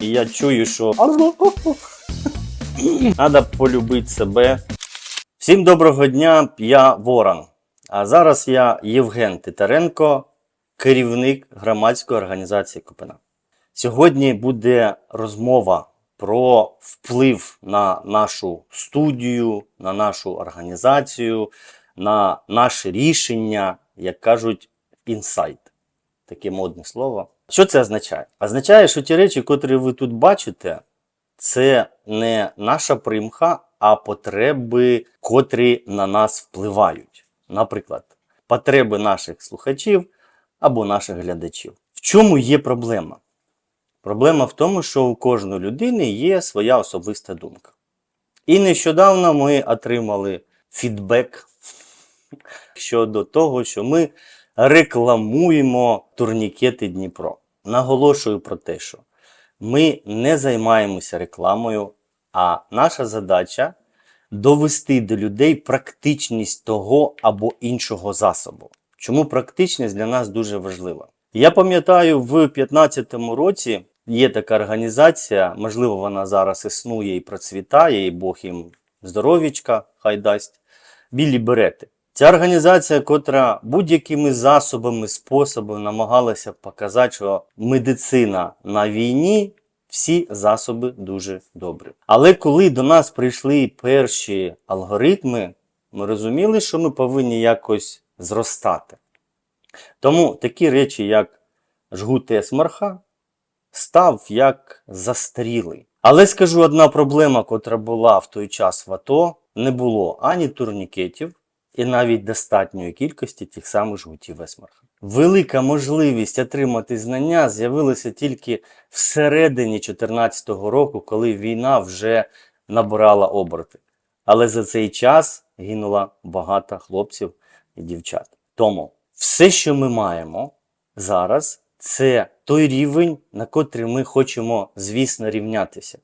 І я чую, що треба полюбити себе. Всім доброго дня, я Ворон. А зараз я Євген Титаренко, керівник громадської організації Купина. Сьогодні буде розмова про вплив на нашу студію, на нашу організацію, на наше рішення, як кажуть, інсайт. Таке модне слово. Що це означає? Означає, що ті речі, котрі ви тут бачите, це не наша примха, а потреби, котрі на нас впливають. Наприклад, потреби наших слухачів або наших глядачів. В чому є проблема? Проблема в тому, що у кожної людини є своя особиста думка. І нещодавно ми отримали фідбек щодо того, що ми рекламуємо турнікети Дніпро. Наголошую про те, що ми не займаємося рекламою, а наша задача довести до людей практичність того або іншого засобу. Чому практичність для нас дуже важлива? Я пам'ятаю, в 2015 році є така організація, можливо, вона зараз існує і процвітає, і Бог їм здоровічка, хай дасть, білі берети. Ця організація, котра будь-якими засобами, способами намагалася показати, що медицина на війні, всі засоби дуже добрі. Але коли до нас прийшли перші алгоритми, ми розуміли, що ми повинні якось зростати. Тому такі речі, як жгут есмарха, став як застарілий. Але скажу одна проблема, котра була в той час в АТО, не було ані турнікетів, і навіть достатньої кількості тих самих жгутів есмарха. Велика можливість отримати знання з'явилася тільки всередині 2014 року, коли війна вже набирала оберти. Але за цей час гинуло багато хлопців і дівчат. Тому все, що ми маємо зараз, це той рівень, на котрий ми хочемо, звісно, рівнятися.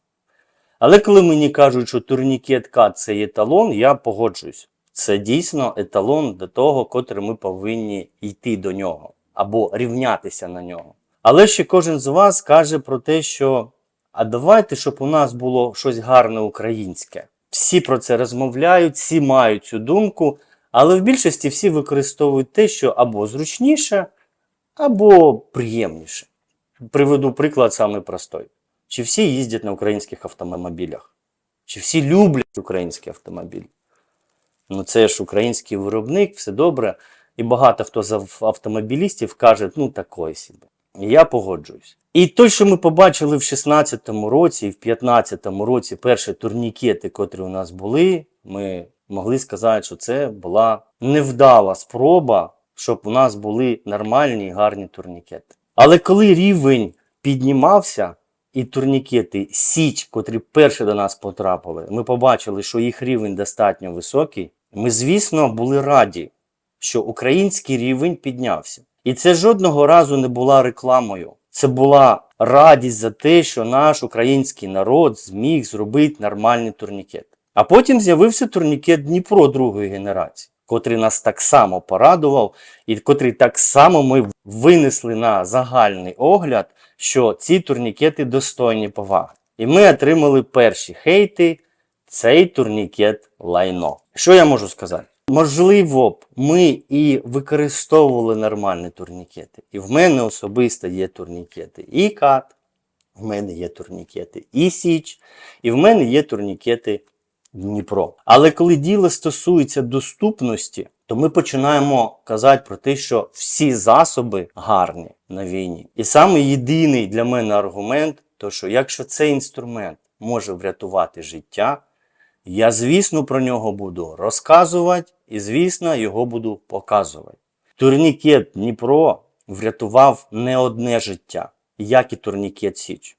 Але коли мені кажуть, що турнікет КАТ це еталон, я погоджуюсь. Це дійсно еталон до того, котрий ми повинні йти до нього або рівнятися на нього. Але ще кожен з вас каже про те, що а давайте, щоб у нас було щось гарне українське. Всі про це розмовляють, всі мають цю думку, але в більшості всі використовують те, що або зручніше, або приємніше. Приведу приклад самий простой. Чи всі їздять на українських автомобілях? Чи всі люблять українські автомобілі? Ну, це ж український виробник, все добре. І багато хто з автомобілістів каже, ну такої. І я погоджуюсь. І той, що ми побачили в 16-му році і в 15-му році перші турнікети, котрі у нас були, ми могли сказати, що це була невдала спроба, щоб у нас були нормальні і гарні турнікети. Але коли рівень піднімався, і турнікети Січ, котрі перші до нас потрапили, ми побачили, що їх рівень достатньо високий. Ми, звісно, були раді, що український рівень піднявся. І це жодного разу не була рекламою. Це була радість за те, що наш український народ зміг зробити нормальний турнікет. А потім з'явився турнікет Дніпро другої генерації, котрий нас так само порадував, і котрий так само ми винесли на загальний огляд, що ці турнікети достойні поваги. І ми отримали перші хейти. Цей турнікет лайно. Що я можу сказати? Можливо б, ми і використовували нормальні турнікети. І в мене особисто є турнікети і кат, в мене є турнікети і Січ, і в мене є турнікети Дніпро. Але коли діло стосується доступності, то ми починаємо казати про те, що всі засоби гарні на війні. І саме єдиний для мене аргумент, то що якщо цей інструмент може врятувати життя, я, звісно, про нього буду розказувати і, звісно, його буду показувати. Турнікет Дніпро врятував не одне життя, як і турнікет Січ.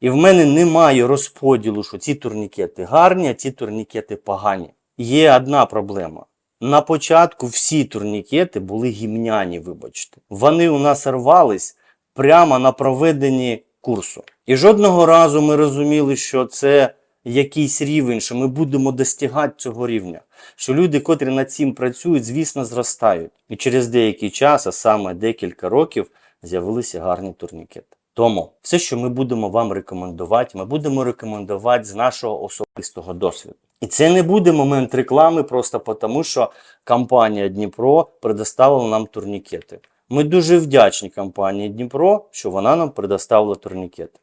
І в мене немає розподілу, що ці турнікети гарні, а ці турнікети погані. Є одна проблема. На початку всі турнікети були гімняні, вибачте. Вони у нас рвались прямо на проведенні курсу. І жодного разу ми розуміли, що це якийсь рівень, що ми будемо достигати цього рівня. Що люди, котрі над цим працюють, звісно, зростають. І через деякий час, а саме декілька років, з'явилися гарні турнікети. Тому все, що ми будемо вам рекомендувати, ми будемо рекомендувати з нашого особистого досвіду. І це не буде момент реклами, просто тому, що компанія Дніпро предоставила нам турнікети. Ми дуже вдячні компанії Дніпро, що вона нам предоставила турнікети.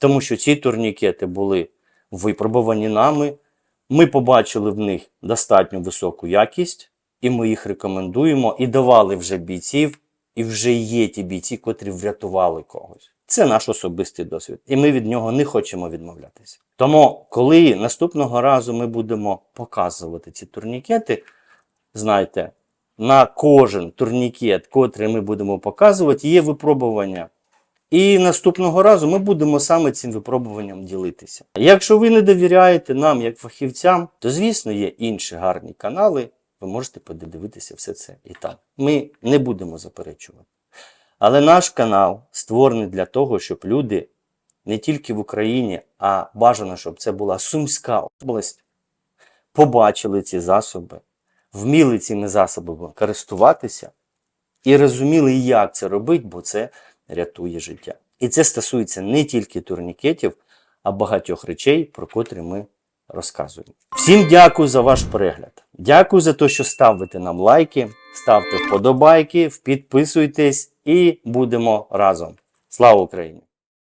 Тому що ці турнікети були випробувані нами. Ми побачили в них достатньо високу якість, і ми їх рекомендуємо і давали вже бійців, і вже є ті бійці, котрі врятували когось. Це наш особистий досвід, і ми від нього не хочемо відмовлятися. Тому, коли наступного разу ми будемо показувати ці турнікети, знайте, на кожен турнікет, котрий ми будемо показувати, є випробування. І наступного разу ми будемо саме цим випробуванням ділитися. Якщо ви не довіряєте нам як фахівцям, то звісно є інші гарні канали. Ви можете подивитися все це і там. Ми не будемо заперечувати. Але наш канал створений для того, щоб люди не тільки в Україні, а бажано, щоб це була Сумська область, побачили ці засоби, вміли цими засобами користуватися і розуміли, як це робити, бо це рятує життя. І це стосується не тільки турнікетів, а багатьох речей, про котрі ми розказуємо. Всім дякую за ваш перегляд. Дякую за те, що ставите нам лайки, ставте вподобайки, підписуйтесь і будемо разом. Слава Україні!